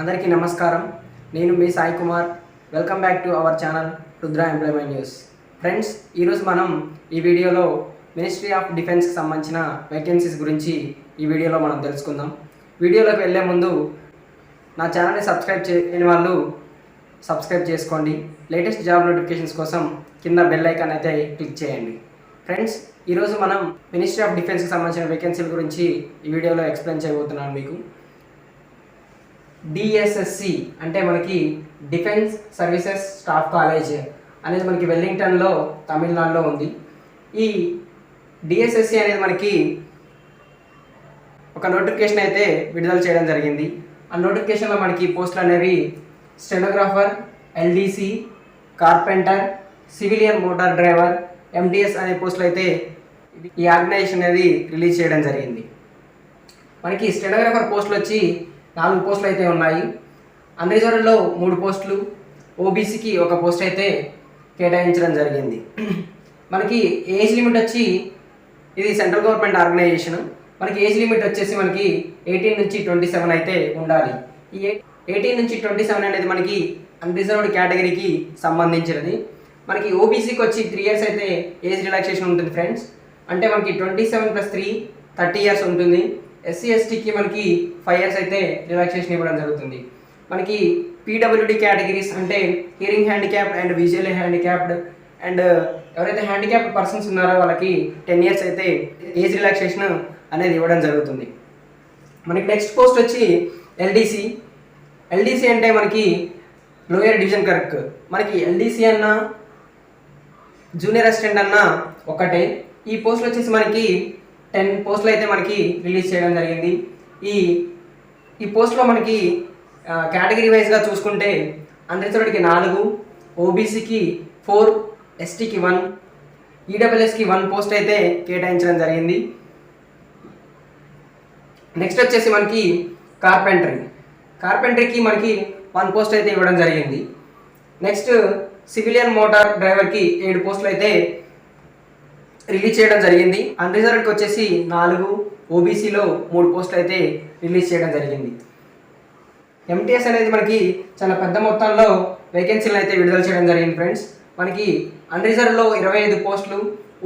అందరికీ నమస్కారం. నేను మీ Sai Kumar. Welcome back to our channel Rudra employment news. Friends ఈరోజు మనం ఈ వీడియోలో మినిస్ట్రీ ఆఫ్ డిఫెన్స్కి సంబంధించిన వేకెన్సీస్ గురించి ఈ వీడియోలో మనం తెలుసుకుందాం. వీడియోలోకి వెళ్ళే ముందు నా ఛానల్ని సబ్స్క్రైబ్ చేయని వాళ్ళు సబ్స్క్రైబ్ చేసుకోండి. లేటెస్ట్ జాబ్ నోటిఫికేషన్స్ కోసం కింద బెల్ ఐకాన్ అయితే క్లిక్ చేయండి. ఫ్రెండ్స్ ఈరోజు మనం మినిస్ట్రీ ఆఫ్ డిఫెన్స్కి సంబంధించిన వేకెన్సీల గురించి ఈ వీడియోలో ఎక్స్ప్లెయిన్ చేయబోతున్నాను మీకు. డిఎస్ఎస్సి అంటే మనకి డిఫెన్స్ సర్వీసెస్ స్టాఫ్ కాలేజ్ అనేది మనకి వెల్లింగ్టన్లో తమిళనాడులో ఉంది. ఈ డిఎస్ఎస్సి అనేది మనకి ఒక నోటిఫికేషన్ అయితే విడుదల చేయడం జరిగింది. ఆ నోటిఫికేషన్లో మనకి పోస్టులు అనేవి stenographer LDC carpenter civilian motor driver MDS అనే పోస్టులు అయితే ఈ ఆర్గనైజేషన్ అనేది రిలీజ్ చేయడం జరిగింది. మనకి స్టెనోగ్రాఫర్ పోస్టులు వచ్చి నాలుగు పోస్టులు అయితే ఉన్నాయి. అన్రిజర్వ్లో మూడు పోస్టులు ఓబీసీకి ఒక పోస్ట్ అయితే కేటాయించడం జరిగింది. మనకి ఏజ్ లిమిట్ వచ్చి ఇది సెంట్రల్ గవర్నమెంట్ ఆర్గనైజేషన్. మనకి ఏజ్ లిమిట్ వచ్చేసి మనకి ఎయిటీన్ నుంచి ట్వంటీ సెవెన్ అయితే ఉండాలి. ఈ ఎయిటీన్ నుంచి ట్వంటీ సెవెన్ అనేది మనకి అన్రిజర్వ్డ్ కేటగిరీకి సంబంధించినది. మనకి ఓబీసీకి వచ్చి త్రీ ఇయర్స్ అయితే ఏజ్ రిలాక్సేషన్ ఉంటుంది ఫ్రెండ్స్. అంటే మనకి twenty seven plus three thirty years ఉంటుంది. ఎస్సీ ఎస్టీకి మనకి ఫైవ్ ఇయర్స్ అయితే రిలాక్సేషన్ ఇవ్వడం జరుగుతుంది. మనకి పీడబ్ల్యూడి కేటగిరీస్ అంటే hearing handicapped and visual handicapped and ఎవరైతే హ్యాండిక్యాప్డ్ పర్సన్స్ ఉన్నారో వాళ్ళకి టెన్ ఇయర్స్ అయితే ఏజ్ రిలాక్సేషన్ అనేది ఇవ్వడం జరుగుతుంది. మనకి నెక్స్ట్ పోస్ట్ వచ్చి ఎల్డీసీ ఎల్డీసీ అంటే మనకి లోయర్ డివిజన్ కరెక్ట్ మనకి ఎల్డీసీ అన్న జూనియర్ అసిస్టెంట్ అన్న ఒకటే. ఈ పోస్టులు వచ్చేసి మనకి టెన్ పోస్టులు అయితే మనకి రిలీజ్ చేయడం జరిగింది. ఈ ఈ పోస్ట్లో మనకి కేటగిరీ వైజ్గా చూసుకుంటే అన్రిజర్వ్డ్కి నాలుగు ఓబీసీకి ఫోర్ ఎస్టీకి వన్ ఈడబ్ల్యూఎస్కి వన్ పోస్ట్ అయితే కేటాయించడం జరిగింది. నెక్స్ట్ వచ్చేసి మనకి కార్పెంటరీ. కార్పెంటరీకి మనకి వన్ పోస్ట్ అయితే ఇవ్వడం జరిగింది. నెక్స్ట్ సివిలియన్ మోటార్ డ్రైవర్కి ఏడు పోస్టులు అయితే రిలీజ్ చేయడం జరిగింది. అన్రిజర్వ్డ్కి వచ్చేసి నాలుగు ఓబీసీలో మూడు పోస్టులు అయితే రిలీజ్ చేయడం జరిగింది. ఎంటీఎస్ అనేది మనకి చాలా పెద్ద మొత్తంలో వేకెన్సీలను అయితే విడుదల చేయడం జరిగింది ఫ్రెండ్స్ మనకి అన్రిజర్వ్లో ఇరవై ఐదు పోస్టులు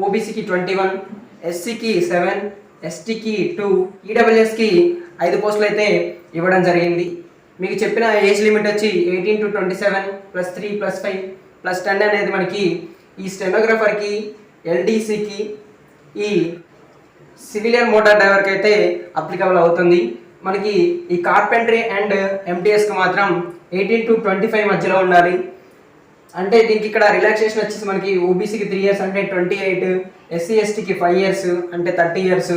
ఓబీసీకి ట్వంటీ వన్ ఎస్సీకి సెవెన్ ఎస్టీకి టూ ఈడబ్ల్యూఎస్కి ఐదు పోస్టులు అయితే ఇవ్వడం జరిగింది. మీకు చెప్పిన ఏజ్ లిమిట్ వచ్చి eighteen to twenty seven plus three plus five plus ten అనేది మనకి ఈ స్టెనోగ్రాఫర్కి ఎల్డీసీకి ఈ సివిలియన్ మోటార్ డ్రైవర్కి అయితే అప్లికబుల్ అవుతుంది. మనకి ఈ కార్పెంటరీ అండ్ ఎంటీఎస్కి మాత్రం ఎయిటీన్ టు ట్వంటీ ఫైవ్ మధ్యలో ఉండాలి. అంటే దీనికి ఇక్కడ రిలాక్సేషన్ వచ్చేసి మనకి ఓబీసీకి త్రీ ఇయర్స్ అంటే ట్వంటీ ఎయిట్ ఎస్సీ ఎస్టీకి ఫైవ్ ఇయర్స్ అంటే థర్టీ ఇయర్స్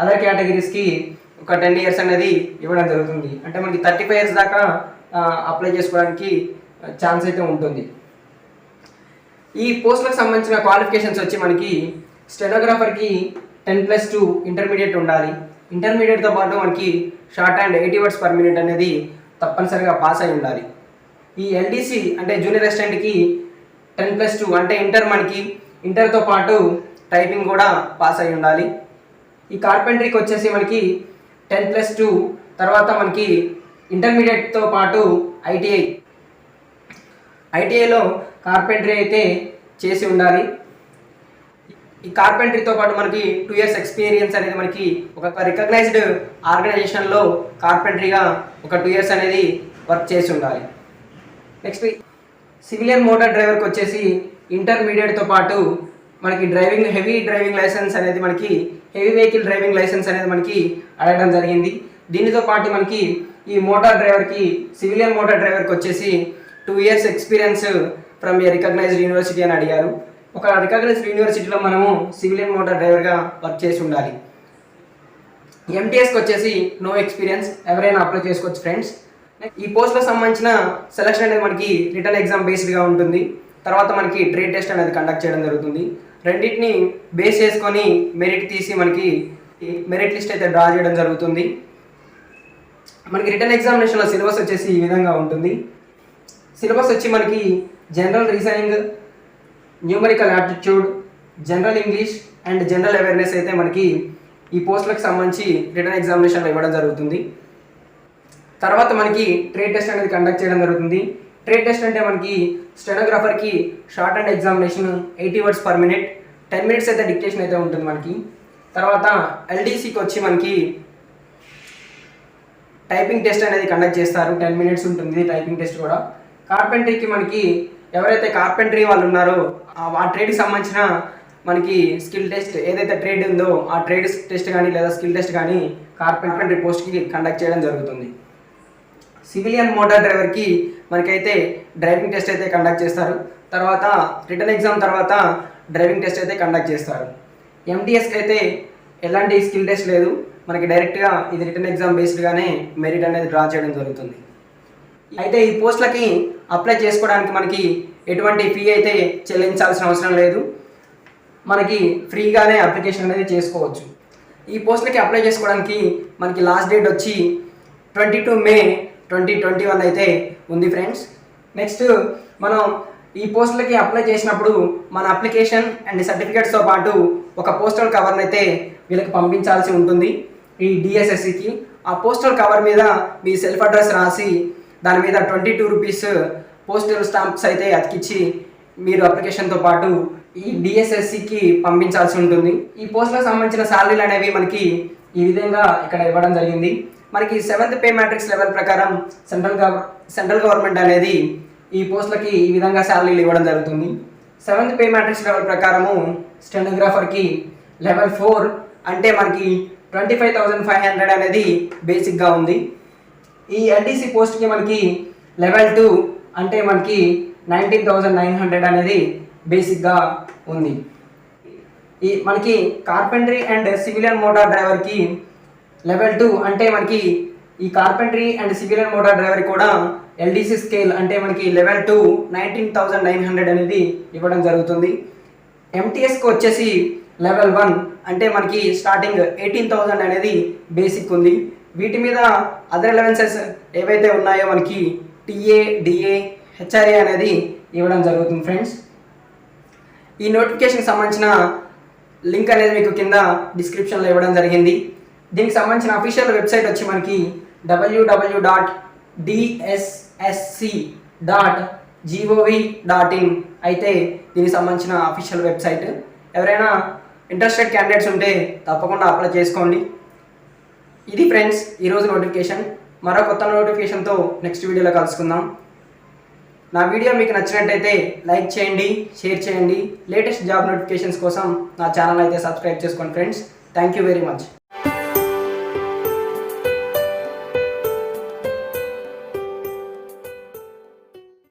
అదర్ కేటగిరీస్కి ఒక టెన్ ఇయర్స్ అనేది ఇవ్వడం జరుగుతుంది. అంటే మనకి థర్టీ ఫైవ్ ఇయర్స్ దాకా అప్లై చేసుకోవడానికి ఛాన్స్ అయితే ఉంటుంది. ఈ పోస్టులకు సంబంధించిన క్వాలిఫికేషన్స్ వచ్చి మనకి స్టెనోగ్రాఫర్కి టెన్ ప్లస్ టూ ఇంటర్మీడియట్ ఉండాలి. ఇంటర్మీడియట్తో పాటు మనకి shorthand eighty words per minute అనేది తప్పనిసరిగా పాస్ అయి ఉండాలి. ఈ ఎల్డీసీ అంటే జూనియర్ అసిస్టెంట్కి టెన్ ప్లస్ టూ అంటే ఇంటర్ మనకి ఇంటర్తో పాటు టైపింగ్ కూడా పాస్ అయి ఉండాలి. ఈ కార్పెంటరీకి వచ్చేసి మనకి టెన్ ప్లస్ టూ తర్వాత మనకి ఇంటర్మీడియట్తో పాటు ఐటీఐ ఐటీఐలో కార్పెంటరీ అయితే చేసి ఉండాలి. ఈ కార్పెంటరీతో పాటు మనకి టూ ఇయర్స్ ఎక్స్పీరియన్స్ అనేది మనకి ఒక రికగ్నైజ్డ్ ఆర్గనైజేషన్లో కార్పెంటరీగా ఒక టూ ఇయర్స్ అనేది వర్క్ చేసి ఉండాలి. నెక్స్ట్ సివిలియన్ మోటార్ డ్రైవర్కి వచ్చేసి ఇంటర్మీడియట్తో పాటు మనకి డ్రైవింగ్ హెవీ డ్రైవింగ్ లైసెన్స్ అనేది మనకి హెవీ వెహికల్ డ్రైవింగ్ లైసెన్స్ అనేది మనకి అడగడం జరిగింది. దీనితో పాటు మనకి ఈ మోటార్ డ్రైవర్కి సివిలియన్ మోటార్ డ్రైవర్కి వచ్చేసి two years experience from a recognized university అని అడిగారు. ఒక రికగ్నైజ్డ్ యూనివర్సిటీలో మనము సివిలియన్ మోటార్ డ్రైవర్గా వర్క్ చేసి ఉండాలి. ఎంటీఎస్కి వచ్చేసి నో ఎక్స్పీరియన్స్ ఎవరైనా అప్లై చేసుకోవచ్చు ఫ్రెండ్స్ ఈ పోస్ట్లకు సంబంధించిన సెలక్షన్ అనేది మనకి రిటర్న్ ఎగ్జామ్ బేస్డ్గా ఉంటుంది. తర్వాత మనకి ట్రేడ్ టెస్ట్ అనేది కండక్ట్ చేయడం జరుగుతుంది. రెండింటిని బేస్ చేసుకొని మెరిట్ తీసి మనకి మెరిట్ లిస్ట్ అయితే డ్రా చేయడం జరుగుతుంది. మనకి రిటర్న్ ఎగ్జామినేషన్లో సిలబస్ వచ్చేసి ఈ విధంగా ఉంటుంది. సిలబస్ వచ్చి మనకి general reasoning numerical aptitude general English and general awareness అయితే మనకి ఈ పోస్టులకు సంబంధించి రిటర్న్ ఎగ్జామినేషన్లో ఇవ్వడం జరుగుతుంది. తర్వాత మనకి ట్రేడ్ టెస్ట్ అనేది కండక్ట్ చేయడం జరుగుతుంది. ట్రేడ్ టెస్ట్ అంటే మనకి స్టెనోగ్రాఫర్కి shorthand examination eighty words per minute ten minutes అయితే డిక్టేషన్ అయితే ఉంటుంది మనకి. తర్వాత ఎల్డీసీకి వచ్చి మనకి టైపింగ్ టెస్ట్ అనేది కండక్ట్ చేస్తారు. టెన్ మినిట్స్ ఉంటుంది టైపింగ్ టెస్ట్ కూడా. కార్పెంటరీకి మనకి ఎవరైతే కార్పెంటరీ వాళ్ళు ఉన్నారో ఆ- ట్రేడ్కి సంబంధించిన మనకి స్కిల్ టెస్ట్ ఏదైతే ట్రేడ్ ఉందో ఆ ట్రేడ్ టెస్ట్ కానీ లేదా స్కిల్ టెస్ట్ కానీ కార్పెంటరీ పోస్ట్కి కండక్ట్ చేయడం జరుగుతుంది. సివిలియన్ మోటార్ డ్రైవర్కి మనకైతే డ్రైవింగ్ టెస్ట్ అయితే కండక్ట్ చేస్తారు. తర్వాత రిటర్న్ ఎగ్జామ్ తర్వాత డ్రైవింగ్ టెస్ట్ అయితే కండక్ట్ చేస్తారు. ఎంటీఎస్కి అయితే ఎలాంటి స్కిల్ టెస్ట్ లేదు. మనకి డైరెక్ట్గా ఇది రిటర్న్ ఎగ్జామ్ బేస్డ్గానే మెరిట్ అనేది డ్రా చేయడం జరుగుతుంది. అయితే ఈ పోస్టులకి అప్లై చేసుకోవడానికి మనకి ఎటువంటి ఫీ అయితే చెల్లించాల్సిన అవసరం లేదు. మనకి ఫ్రీగానే అప్లికేషన్ అనేది చేసుకోవచ్చు. ఈ పోస్టులకి అప్లై చేసుకోవడానికి మనకి లాస్ట్ డేట్ వచ్చి twenty two May twenty twenty one అయితే ఉంది ఫ్రెండ్స్ నెక్స్ట్ మనం ఈ పోస్టులకి అప్లై చేసినప్పుడు మన అప్లికేషన్ అండ్ సర్టిఫికేట్స్తో పాటు ఒక పోస్టల్ కవర్ని అయితే వీళ్ళకి పంపించాల్సి ఉంటుంది. ఈ డిఎస్ఎస్సికి ఆ పోస్టల్ కవర్ మీద మీ సెల్ఫ్ అడ్రస్ రాసి దాని మీద twenty two rupees postal stamps అయితే అతికిచ్చి మీరు అప్లికేషన్తో పాటు ఈ డిఎస్ఎస్సికి పంపించాల్సి ఉంటుంది. ఈ పోస్టులకు సంబంధించిన శాలరీలు అనేవి మనకి ఈ విధంగా ఇక్కడ ఇవ్వడం జరిగింది. మనకి సెవెంత్ పే మ్యాట్రిక్స్ లెవెల్ ప్రకారం సెంట్రల్ గవ సెంట్రల్ గవర్నమెంట్ అనేది ఈ పోస్టులకి ఈ విధంగా శాలరీలు ఇవ్వడం జరుగుతుంది. సెవెంత్ పే మ్యాట్రిక్స్ లెవెల్ ప్రకారము స్టెనోగ్రాఫర్కి లెవెల్ ఫోర్ అంటే మనకి twenty five thousand five hundred అనేది బేసిక్గా ఉంది. ఈ ఎల్డీసీ పోస్ట్కి మనకి లెవెల్ టూ అంటే మనకి నైన్టీన్ థౌజండ్ నైన్ హండ్రెడ్ అనేది బేసిక్గా ఉంది. ఈ మనకి కార్పెంటరీ అండ్ సివిలియన్ మోటార్ డ్రైవర్కి లెవెల్ టూ అంటే మనకి ఈ carpentry and civilian motor driver కూడా ఎల్డీసీ స్కేల్ అంటే మనకి level two nineteen thousand nine hundred అనేది ఇవ్వడం జరుగుతుంది. ఎంటీఎస్కి వచ్చేసి లెవెల్ వన్ అంటే మనకి స్టార్టింగ్ ఎయిటీన్ థౌజండ్ అనేది బేసిక్ ఉంది. వీటి మీద అదర్ అలవెన్సెస్ ఏవైతే ఉన్నాయో మనకి టీఏ డిఏ హెచ్ఆర్ఏ అనేది ఇవ్వడం జరుగుతుంది ఫ్రెండ్స్ ఈ నోటిఫికేషన్కి సంబంధించిన లింక్ అనేది మీకు కింద డిస్క్రిప్షన్లో ఇవ్వడం జరిగింది. దీనికి సంబంధించిన అఫీషియల్ వెబ్సైట్ వచ్చి మనకి WWW dot DSSC dot GOV dot in అయితే దీనికి సంబంధించిన అఫీషియల్ వెబ్సైట్ ఎవరైనా ఇంట్రెస్టెడ్ క్యాండిడేట్స్ ఉంటే తప్పకుండా అప్లై చేసుకోండి. ఇది ఫ్రెండ్స్ ఈరోజు నోటిఫికేషన్. మరో కొత్త నోటిఫికేషన్తో నెక్స్ట్ వీడియోలో కలుసుకుందాం. నా వీడియో మీకు నచ్చినట్టయితే లైక్ చేయండి షేర్ చేయండి. లేటెస్ట్ జాబ్ నోటిఫికేషన్స్ కోసం నా ఛానల్ అయితే సబ్స్క్రైబ్ చేసుకోండి friends. Thank you very much.